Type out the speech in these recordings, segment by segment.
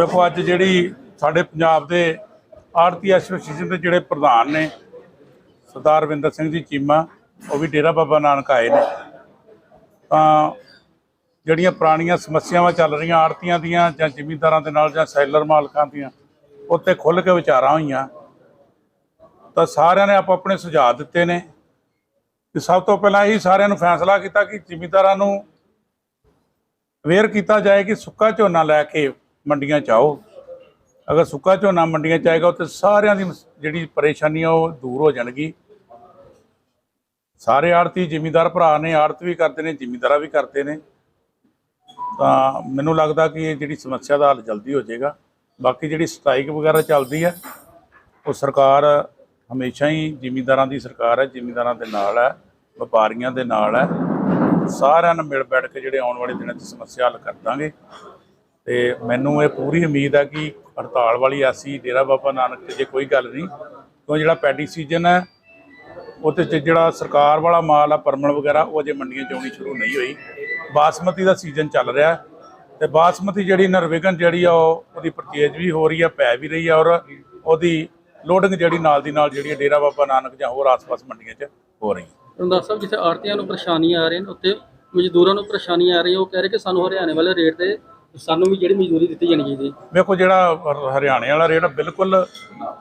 ਵੇਖੋ ਅੱਜ ਜਿਹੜੀ ਸਾਡੇ ਪੰਜਾਬ ਦੇ ਆੜਤੀ ਐਸੋਸੀਏਸ਼ਨ ਦੇ ਜਿਹੜੇ ਪ੍ਰਧਾਨ ਨੇ, ਸਰਦਾਰ ਵਿੰਦਰ ਸਿੰਘ ਜੀ ਚੀਮਾ, ਉਹ ਵੀ ਡੇਰਾ ਬਾਬਾ ਨਾਨਕ ਆਏ ਨੇ। ਤਾਂ ਜਿਹੜੀਆਂ ਪੁਰਾਣੀਆਂ ਸਮੱਸਿਆਵਾਂ ਚੱਲ ਰਹੀਆਂ ਆੜਤੀਆਂ ਦੀਆਂ ਜਾਂ ਜ਼ਿਮੀਂਦਾਰਾਂ ਦੇ ਨਾਲ ਜਾਂ ਸੈਲਰ ਮਾਲਕਾਂ ਦੀਆਂ ਉੱਤੇ ਖੁੱਲ੍ਹ ਕੇ ਵਿਚਾਰਾਂ ਹੋਈਆਂ। ਤਾਂ ਸਾਰਿਆਂ ਨੇ ਆਪੋ ਆਪਣੇ ਸੁਝਾਅ ਦਿੱਤੇ ਨੇ। ਕਿ ਸਭ ਤੋਂ ਪਹਿਲਾਂ ਇਹ ਸਾਰਿਆਂ ਨੂੰ ਫੈਸਲਾ ਕੀਤਾ ਕਿ ਜ਼ਿਮੀਂਦਾਰਾਂ ਨੂੰ ਅਵੇਅਰ ਕੀਤਾ ਜਾਏ ਕਿ ਸੁੱਕਾ ਝੋਨਾ ਲੈ ਕੇ ਮੰਡੀਆਂ 'ਚ ਆਓ। ਅਗਰ ਸੁੱਕਾ ਝੋਨਾ ਮੰਡੀਆਂ 'ਚ ਆਏਗਾ ਤੇ ਸਾਰਿਆਂ ਦੀ ਜਿਹੜੀ ਪਰੇਸ਼ਾਨੀ ਆ, ਉਹ ਦੂਰ ਹੋ ਜਾਣਗੀ। ਸਾਰੇ ਆੜਤੀ ਜ਼ਿਮੀਂਦਾਰ ਭਰਾ ਨੇ ਆੜਤ ਵੀ ਕਰਦੇ ਨੇ, ਜ਼ਿਮੀਂਦਾਰਾ ਵੀ ਕਰਦੇ ਨੇ। ਤਾਂ ਮੈਨੂੰ ਲੱਗਦਾ ਕਿ ਇਹ ਜਿਹੜੀ ਸਮੱਸਿਆ ਦਾ ਹੱਲ ਜਲਦੀ ਹੋ ਜਾਏਗਾ। ਬਾਕੀ ਜਿਹੜੀ ਸਟ੍ਰਾਈਕ ਵਗੈਰਾ ਚੱਲਦੀ ਹੈ ਉਹ ਸਰਕਾਰ ਹਮੇਸ਼ਾ ਹੀ ਜ਼ਿਮੀਂਦਾਰਾਂ ਦੀ ਸਰਕਾਰ ਹੈ, ਜ਼ਿਮੀਂਦਾਰਾਂ ਦੇ ਨਾਲ ਹੈ, ਵਪਾਰੀਆਂ ਦੇ ਨਾਲ ਹੈ। ਸਾਰਿਆਂ ਨਾਲ ਮਿਲ ਬੈਠ ਕੇ ਜਿਹੜੇ ਆਉਣ ਵਾਲੇ ਦਿਨਾਂ 'ਚ ਸਮੱਸਿਆ ਹੱਲ ਕਰ ਦਾਂਗੇ। ਤੇ ਮੈਨੂੰ ਇਹ ਪੂਰੀ ਉਮੀਦ ਆ ਕਿ ਹੜਤਾਲ ਵਾਲੀ ਐਸੀ ਡੇਰਾ ਬਾਬਾ ਨਾਨਕ ਤੇ ਜੇ ਕੋਈ ਗੱਲ ਨਹੀਂ, ਕਿਉਂ ਜਿਹੜਾ ਪੈਡੀ ਸੀਜ਼ਨ ਹੈ, ਉਹਦੇ 'ਚ ਜਿਹੜਾ ਸਰਕਾਰ ਵਾਲਾ ਮਾਲ ਆ, ਪਰਮਲ ਵਗੈਰਾ, ਉਹ ਅਜੇ ਮੰਡੀਆਂ 'ਚ ਆਉਣੀ ਸ਼ੁਰੂ ਨਹੀਂ ਹੋਈ। ਬਾਸਮਤੀ ਦਾ ਸੀਜ਼ਨ ਚੱਲ ਰਿਹਾ ਹੈ ਤੇ ਬਾਸਮਤੀ ਜਿਹੜੀ ਨਰਵਿਗਨ ਜਿਹੜੀ ਆ, ਉਹ ਉਹਦੀ ਪਰਚੇਜ ਵੀ ਹੋ ਰਹੀ ਆ, ਪੈ ਵੀ ਰਹੀ ਆ ਔਰ ਉਹਦੀ ਲੋਡਿੰਗ ਜਿਹੜੀ ਨਾਲ ਦੀ ਨਾਲ ਜਿਹੜੀ ਡੇਰਾ ਬਾਬਾ ਨਾਨਕ ਜਾਂ ਹੋਰ ਆਸ-ਪਾਸ ਮੰਡੀਆਂ 'ਚ ਹੋ ਰਹੀ ਹੈ। ਰੰਦਾਸ ਸਾਹਿਬ, ਜਿੱਥੇ ਆੜਤੀਆਂ ਨੂੰ ਪਰੇਸ਼ਾਨੀਆਂ ਆ ਰਹੀਆਂ ਨੇ, ਉੱਥੇ ਮਜ਼ਦੂਰਾਂ ਨੂੰ ਪਰੇਸ਼ਾਨੀਆਂ ਆ ਰਹੀਆਂ, ਉਹ ਕਹਿ ਰਹੇ ਕਿ ਸਾਨੂੰ ਹਰਿਆਣੇ ਵਾਲੇ ਰੇਟ ਤੇ ਸਾਨੂੰ ਵੀ ਜਿਹੜੀ ਮਜ਼ਦੂਰੀ ਦਿੱਤੀ ਜਾਣੀ ਚਾਹੀਦੀ ਵੇਖੋ ਜਿਹੜਾ ਹ- ਹਰਿਆਣੇ ਵਾਲਾ ਰੇਟ ਆ, ਬਿਲਕੁਲ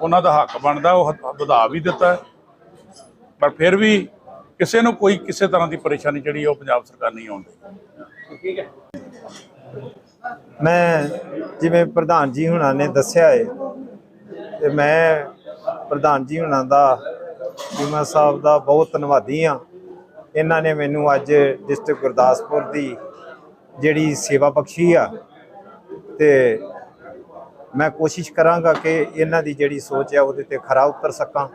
ਉਹਨਾਂ ਦਾ ਹੱਕ ਬਣਦਾ ਉਹ ਹ- ਵਧਾ ਵੀ ਦਿੱਤਾ ਹੈ। ਪਰ ਫਿਰ ਵੀ ਕਿਸੇ ਨੂੰ ਕੋਈ ਕਿਸੇ ਤਰ੍ਹਾਂ ਦੀ ਪਰੇਸ਼ਾਨੀ ਜਿਹੜੀ ਉਹ ਪੰਜਾਬ ਸਰਕਾਰ ਨਹੀਂ ਆਉਂਦੀ ਠੀਕ ਹੈ। ਮੈਂ ਜਿਵੇਂ ਪ੍ਰਧਾਨ ਜੀ ਹੁਣਾਂ ਨੇ ਦੱਸਿਆ ਏ ਤੇ ਮੈਂ ਪ੍ਰਧਾਨ ਜੀ ਹੁਣਾਂ ਦਾ ਚੀਮਾ ਸਾਹਿਬ ਦਾ ਬਹੁਤ ਧੰਨਵਾਦੀ ਆ ਇਹਨਾਂ ਨੇ ਮੈਨੂੰ ਅੱਜ ਡਿਸਟ੍ਰਿਕਟ ਗੁਰਦਾਸਪੁਰ ਦੀ ਜਿਹੜੀ ਸੇਵਾ ਬਖਸ਼ੀ ਆ, ਤੇ ਮੈਂ ਕੋਸ਼ਿਸ਼ ਕਰਾਂਗਾ ਕਿ ਇਹਨਾਂ ਦੀ ਜਿਹੜੀ ਸੋਚ ਹੈ ਉਹਦੇ ਤੇ ਖਰਾ ਉਤਰ ਸਕਾਂ।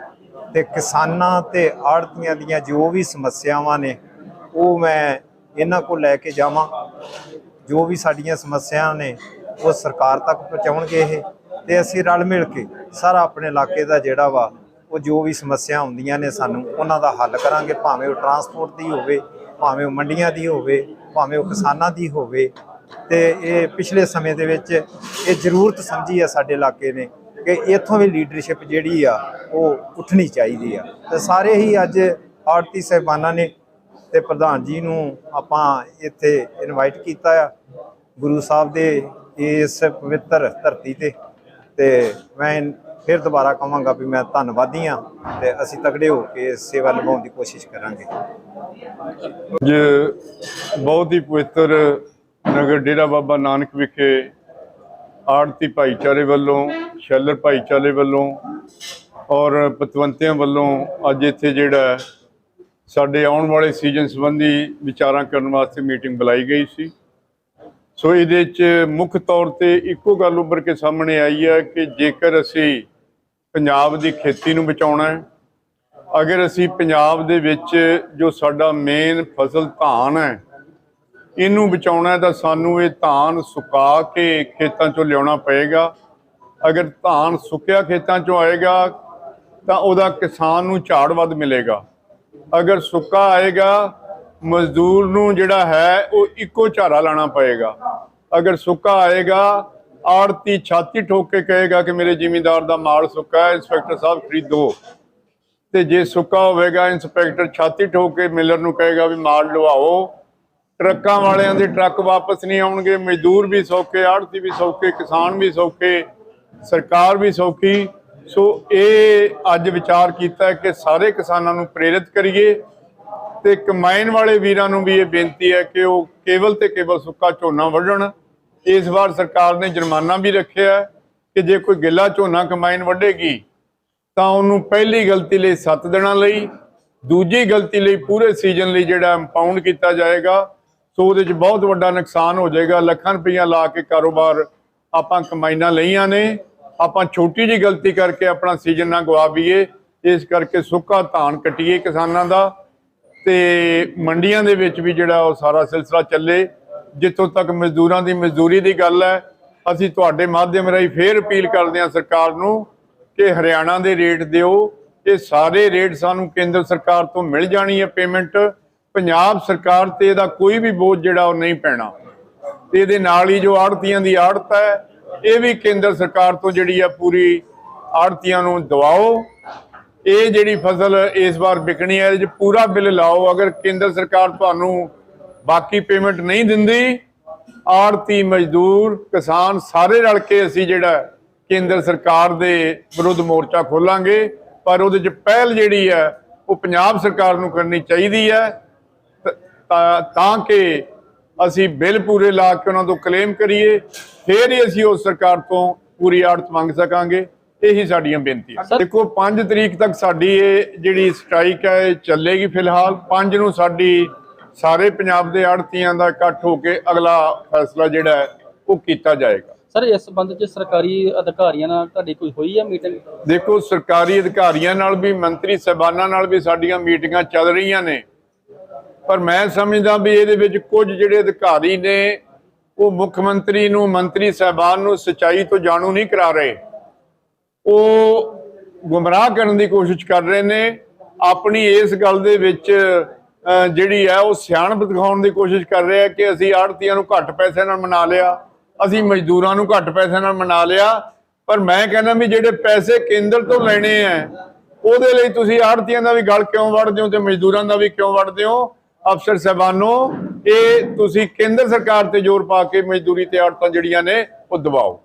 ਤੇ ਕਿਸਾਨਾਂ ਤੇ ਆੜਤੀਆਂ ਦੀਆਂ ਜੋ ਵੀ ਸਮੱਸਿਆਵਾਂ ਨੇ, ਉਹ ਮੈਂ ਇਹਨਾਂ ਕੋਲ ਲੈ ਕੇ ਜਾਵਾਂ। ਜੋ ਵੀ ਸਾਡੀਆਂ ਸਮੱਸਿਆਵਾਂ ਨੇ, ਉਹ ਸਰਕਾਰ ਤੱਕ ਪਹੁੰਚਾਉਣਗੇ ਇਹ। ਤੇ ਅਸੀਂ ਰਲ ਮਿਲ ਕੇ ਸਾਰਾ ਆਪਣੇ ਇਲਾਕੇ ਦਾ ਜਿਹੜਾ ਵਾ, ਉਹ ਜੋ ਵੀ ਸਮੱਸਿਆ ਹੁੰਦੀਆਂ ਨੇ ਸਾਨੂੰ, ਉਹਨਾਂ ਦਾ ਹੱਲ ਕਰਾਂਗੇ, ਭਾਵੇਂ ਉਹ ਟਰਾਂਸਪੋਰਟ ਦੀ ਹੋਵੇ ਭਾਵੇਂ ਉਹ ਮੰਡੀਆਂ ਦੀ ਹੋਵੇ, ਭਾਵੇਂ ਉਹ ਕਿਸਾਨਾਂ ਦੀ ਹੋਵੇ, ਤੇ ਇਹ ਪਿਛਲੇ ਸਮੇਂ ਦੇ ਵਿੱਚ ਇਹ ਜ਼ਰੂਰਤ ਸਮਝੀ ਆ ਸਾਡੇ ਇਲਾਕੇ ਨੇ ਕਿ ਇੱਥੋਂ ਵੀ ਲੀਡਰਸ਼ਿਪ ਜਿਹੜੀ ਆ, ਉਹ ਉੱਠਣੀ ਚਾਹੀਦੀ ਆ। ਤੇ ਸਾਰੇ ਹੀ ਅੱਜ ਆਰਤੀ ਸਹਿਬਾਨਾਂ ਨੇ ਤੇ ਪ੍ਰਧਾਨ ਜੀ ਨੂੰ ਆਪਾਂ ਇੱਥੇ ਇਨਵਾਈਟ ਕੀਤਾ ਆ। ਗੁਰੂ ਸਾਹਿਬ ਦੇ ਇਸ ਪਵਿੱਤਰ ਧਰਤੀ ਤੇ ਤੇ ਮੈਂ ਫਿਰ ਦੁਬਾਰਾ ਕਹਾਂਗਾ ਵੀ ਮੈਂ ਧੰਨਵਾਦੀ ਆ ਤੇ ਅਸੀਂ ਤਗੜੇ ਹੋ ਕੇ ਸੇਵਾ ਨਿਭਾਉਣ ਦੀ ਕੋਸ਼ਿਸ਼ ਕਰਾਂਗੇ। ਅੱਜ ਬਹੁਤ ਹੀ ਪਵਿੱਤਰ ਨਗਰ ਡੇਰਾ ਬਾਬਾ ਨਾਨਕ ਵਿਖੇ ਆੜਤੀ ਭਾਈਚਾਰੇ ਵੱਲੋਂ, ਸ਼ੈਲਰ ਭਾਈਚਾਰੇ ਵੱਲੋਂ ਔਰ ਪਤਵੰਤਿਆਂ ਵੱਲੋਂ ਅੱਜ ਇੱਥੇ ਜਿਹੜਾ ਸਾਡੇ ਆਉਣ ਵਾਲੇ ਸੀਜ਼ਨ ਸੰਬੰਧੀ ਵਿਚਾਰਾਂ ਕਰਨ ਵਾਸਤੇ ਮੀਟਿੰਗ ਬੁਲਾਈ ਗਈ ਸੀ। ਸੋ ਇਹਦੇ 'ਚ ਮੁੱਖ ਤੌਰ ਤੇ ਇੱਕੋ ਗੱਲ ਉੱਭਰ ਕੇ ਸਾਹਮਣੇ ਆਈ ਹੈ ਕਿ ਜੇਕਰ ਅਸੀਂ ਪੰਜਾਬ ਦੀ ਖੇਤੀ ਨੂੰ ਬਚਾਉਣਾ ਹੈ। ਅਗਰ ਅਸੀਂ ਪੰਜਾਬ ਦੇ ਵਿੱਚ ਜੋ ਸਾਡਾ ਮੇਨ ਫਸਲ ਧਾਨ ਹੈ, ਇਹਨੂੰ ਬਚਾਉਣਾ ਤਾਂ ਸਾਨੂੰ ਇਹ ਧਾਨ ਸੁਕਾ ਕੇ ਖੇਤਾਂ ਚੋਂ ਲਿਆਉਣਾ ਪਏਗਾ। ਅਗਰ ਧਾਨ ਸੁੱਕਿਆ ਖੇਤਾਂ ਚੋਂ ਆਏਗਾ ਤਾਂ ਉਹਦਾ ਕਿਸਾਨ ਨੂੰ ਝਾੜ ਵੱਧ ਮਿਲੇਗਾ। ਅਗਰ ਸੁੱਕਾ ਆਏਗਾ, ਮਜ਼ਦੂਰ ਨੂੰ ਜਿਹੜਾ ਹੈ ਉਹ ਇੱਕੋ ਝਾਰਾ ਲਾਣਾ ਪਏਗਾ। ਅਗਰ ਸੁੱਕਾ ਆਏਗਾ ਆੜਤੀ ਛਾਤੀ ਠੋਕ ਕੇ ਕਹੇਗਾ ਕਿ ਮੇਰੇ ਜ਼ਿਮੀਂਦਾਰ ਦਾ ਮਾਲ ਸੁੱਕਾ ਹੈ, ਇੰਸਪੈਕਟਰ ਸਾਹਿਬ ਖਰੀਦੋ। ਤੇ ਜੇ ਸੁੱਕਾ ਹੋਵੇਗਾ, ਇੰਸਪੈਕਟਰ ਛਾਤੀ ਠੋਕ ਕੇ ਮਿਲਰ ਨੂੰ ਕਹੇਗਾ ਵੀ ਮਾਲ ਲਵਾਓ ਟਰੱਕਾਂ ਵਾਲਿਆਂ ਦੇ ਟਰੱਕ ਵਾਪਸ ਨਹੀਂ ਆਉਣਗੇ, ਮਜ਼ਦੂਰ ਵੀ ਸੌਖੇ ਆੜਤੀ ਵੀ ਸੌਖੇ, ਕਿਸਾਨ ਵੀ ਸੌਖੇ, ਸਰਕਾਰ ਵੀ ਸੌਖੀ। ਸੋ ਇਹ ਅੱਜ ਵਿਚਾਰ ਕੀਤਾ ਕਿ ਸਾਰੇ ਕਿਸਾਨਾਂ ਨੂੰ ਪ੍ਰੇਰਿਤ ਕਰੀਏ ਤੇ ਕਮਾਈਨ ਵਾਲੇ ਵੀਰਾਂ ਨੂੰ ਵੀ ਇਹ ਬੇਨਤੀ ਹੈ ਕਿ ਉਹ ਕੇਵਲ ਤੇ ਕੇਵਲ ਸੁੱਕਾ ਝੋਨਾ ਵੱਢਣ। ਇਸ ਵਾਰ ਸਰਕਾਰ ਨੇ ਜੁਰਮਾਨਾ ਵੀ ਰੱਖਿਆ ਕਿ ਜੇ ਕੋਈ ਗਿੱਲਾ ਝੋਨਾ ਕਮਾਈਨ ਵੱਢੇਗੀ, ਤਾਂ ਉਹਨੂੰ ਪਹਿਲੀ ਗਲਤੀ ਲਈ 7 ਦਿਨਾਂ ਲਈ, ਦੂਜੀ ਗਲਤੀ ਲਈ ਪੂਰੇ ਸੀਜ਼ਨ ਲਈ ਜਿਹੜਾ ਇੰਪਾਊਂਡ ਕੀਤਾ ਜਾਏਗਾ, ਸੋ ਉਹਦੇ 'ਚ ਬਹੁਤ ਵੱਡਾ ਨੁਕਸਾਨ ਹੋ ਜਾਏਗਾ। ਲੱਖਾਂ ਰੁਪਈਆ ਲਾ ਕੇ ਕਾਰੋਬਾਰ ਆਪਾਂ ਕਮਾਈਨਾਂ ਲਈਆਂ ਨੇ। ਆਪਾਂ ਛੋਟੀ ਜੀ ਗਲਤੀ ਕਰਕੇ ਆਪਣਾ ਸੀਜ਼ਨ ਨਾ ਗਵਾ ਬਈਏ ਇਸ ਕਰਕੇ ਸੁੱਕਾ ਧਾਨ ਕਟੀਏ ਕਿਸਾਨਾਂ ਦਾ ਤੇ ਮੰਡੀਆਂ ਦੇ ਵਿੱਚ ਵੀ ਜਿਹੜਾ ਉਹ ਸਾਰਾ ਸਿਲਸਿਲਾ ਚੱਲੇ। ਜਿੱਥੋਂ ਤੱਕ ਮਜ਼ਦੂਰਾਂ ਦੀ ਮਜ਼ਦੂਰੀ ਦੀ ਗੱਲ ਹੈ, ਅਸੀਂ ਤੁਹਾਡੇ ਮਾਧਿਅਮ ਰਾਹੀਂ ਫੇਰ ਅਪੀਲ ਕਰਦੇ ਹਾਂ ਸਰਕਾਰ ਨੂੰ ਕਿ ਹਰਿਆਣਾ ਦੇ ਰੇਟ ਦਿਓ। ਇਹ ਸਾਰੇ ਰੇਟ ਸਾਨੂੰ ਕੇਂਦਰ ਸਰਕਾਰ ਤੋਂ ਮਿਲ ਜਾਣੀ ਹੈ ਪੇਮੈਂਟ। ਪੰਜਾਬ ਸਰਕਾਰ ਤੇ ਇਹਦਾ ਕੋਈ ਵੀ ਬੋਝ ਜਿਹੜਾ ਉਹ ਨਹੀਂ ਪੈਣਾ। ਤੇ ਇਹਦੇ ਨਾਲ ਹੀ ਜੋ ਆੜਤੀਆਂ ਦੀ ਆੜਤ ਹੈ, ਇਹ ਵੀ ਕੇਂਦਰ ਸਰਕਾਰ ਤੋਂ ਜਿਹੜੀ ਆ ਪੂਰੀ ਆੜਤੀਆਂ ਨੂੰ ਦਵਾਓ। ਇਹ ਜਿਹੜੀ ਫਸਲ ਇਸ ਵਾਰ ਵਿਕਣੀ ਹੈ, ਇਹਦੇ ਪੂਰਾ ਬਿੱਲ ਲਾਓ। ਅਗਰ ਕੇਂਦਰ ਸਰਕਾਰ ਤੁਹਾਨੂੰ ਬਾਕੀ ਪੇਮੈਂਟ ਨਹੀਂ ਦਿੰਦੀ। ਆੜਤੀ ਮਜ਼ਦੂਰ, ਕਿਸਾਨ ਸਾਰੇ ਰਲ ਕੇ ਅਸੀਂ ਜਿਹੜਾ ਕੇਂਦਰ ਸਰਕਾਰ ਦੇ ਵਿਰੁੱਧ ਮੋਰਚਾ ਖੋਲਾਂਗੇ। ਪਰ ਉਹਦੇ 'ਚ ਪਹਿਲ ਜਿਹੜੀ ਹੈ, ਉਹ ਪੰਜਾਬ ਸਰਕਾਰ ਨੂੰ ਕਰਨੀ ਚਾਹੀਦੀ ਹੈ। ਤਾਂ ਕਿ ਅਸੀਂ ਬਿੱਲ ਪੂਰੇ ਲਾ ਕੇ ਉਹਨਾਂ ਤੋਂ ਕਲੇਮ ਕਰੀਏ, ਫਿਰ ਹੀ ਅਸੀਂ ਉਸ ਸਰਕਾਰ ਤੋਂ ਪੂਰੀ ਆੜਤ ਮੰਗ ਸਕਾਂਗੇ। ਇਹੀ ਸਾਡੀਆਂ ਬੇਨਤੀਆਂ ਦੇਖੋ 5 ਤਰੀਕ ਤੱਕ ਸਾਡੀ ਇਹ ਜਿਹੜੀ ਸਟ੍ਰਾਈਕ ਹੈ, ਇਹ ਚੱਲੇਗੀ ਫਿਲਹਾਲ। 5 ਨੂੰ ਸਾਡੀ ਸਾਰੇ ਪੰਜਾਬ ਦੇ ਆੜਤੀਆਂ ਦਾ ਇਕੱਠ ਹੋ ਕੇ ਅਗਲਾ ਫੈਸਲਾ ਜਿਹੜਾ ਹੈ ਉਹ ਕੀਤਾ ਜਾਏਗਾ। ਸਰ ਇਸ ਸੰਬੰਧ 'ਚ ਸਰਕਾਰੀ ਅਧਿਕਾਰੀਆਂ ਨਾਲ ਤੁਹਾਡੀ ਕੋਈ ਹੋਈ ਹੈ ਮੀਟਿੰਗ ਦੇਖੋ ਸਰਕਾਰੀ ਅਧਿਕਾਰੀਆਂ ਨਾਲ ਵੀ ਮੰਤਰੀ ਸਹਿਬਾਨਾਂ ਨਾਲ ਵੀ ਸਾਡੀਆਂ ਮੀਟਿੰਗਾਂ ਚੱਲ ਰਹੀਆਂ ਨੇ। ਪਰ ਮੈਂ ਸਮਝਦਾ ਵੀ ਇਹਦੇ ਵਿੱਚ ਕੁਝ ਜਿਹੜੇ ਅਧਿਕਾਰੀ ਨੇ ਉਹ ਮੁੱਖ ਮੰਤਰੀ ਨੂੰ ਮੰਤਰੀ ਸਹਿਬਾਨ ਨੂੰ ਸਚਾਈ ਤੋਂ ਜਾਣੂ ਨਹੀਂ ਕਰਾ ਰਹੇ। ਉਹ ਗੁੰਮਰਾਹ ਕਰਨ ਦੀ ਕੋਸ਼ਿਸ਼ ਕਰ ਰਹੇ ਨੇ। ਆਪਣੀ ਇਸ ਗੱਲ ਦੇ ਵਿੱਚ ਜਿਹੜੀ ਹੈ ਉਹ ਸਿਆਣਪ ਦਿਖਾਉਣ ਦੀ ਕੋਸ਼ਿਸ਼ ਕਰ ਰਿਹਾ ਕਿ ਅਸੀਂ ਆੜਤੀਆਂ ਨੂੰ ਘੱਟ ਪੈਸੇ ਨਾਲ ਮਨਾ ਲਿਆ, ਅਸੀਂ ਮਜ਼ਦੂਰਾਂ ਨੂੰ ਘੱਟ ਪੈਸੇ ਨਾਲ ਮਨਾ ਲਿਆ, ਪਰ ਮੈਂ ਕਹਿੰਦਾ ਵੀ ਜਿਹੜੇ ਪੈਸੇ ਕੇਂਦਰ ਤੋਂ ਲੈਣੇ ਆ, ਉਹਦੇ ਲਈ ਤੁਸੀਂ ਆੜਤੀਆਂ ਦਾ ਵੀ ਗੱਲ ਕਿਉਂ ਵੜਦੇ ਹੋ ਤੇ ਮਜ਼ਦੂਰਾਂ ਦਾ ਵੀ ਕਿਉਂ ਵੜਦੇ ਹੋ? ਅਫਸਰ ਸਾਹਿਬਾਨੋ, ਇਹ ਤੁਸੀਂ ਕੇਂਦਰ ਸਰਕਾਰ ਤੇ ਜ਼ੋਰ ਪਾ ਕੇ ਮਜ਼ਦੂਰੀ ਤੇ ਆੜਤਾਂ ਜਿਹੜੀਆਂ ਨੇ, ਉਹ ਦਬਾਓ।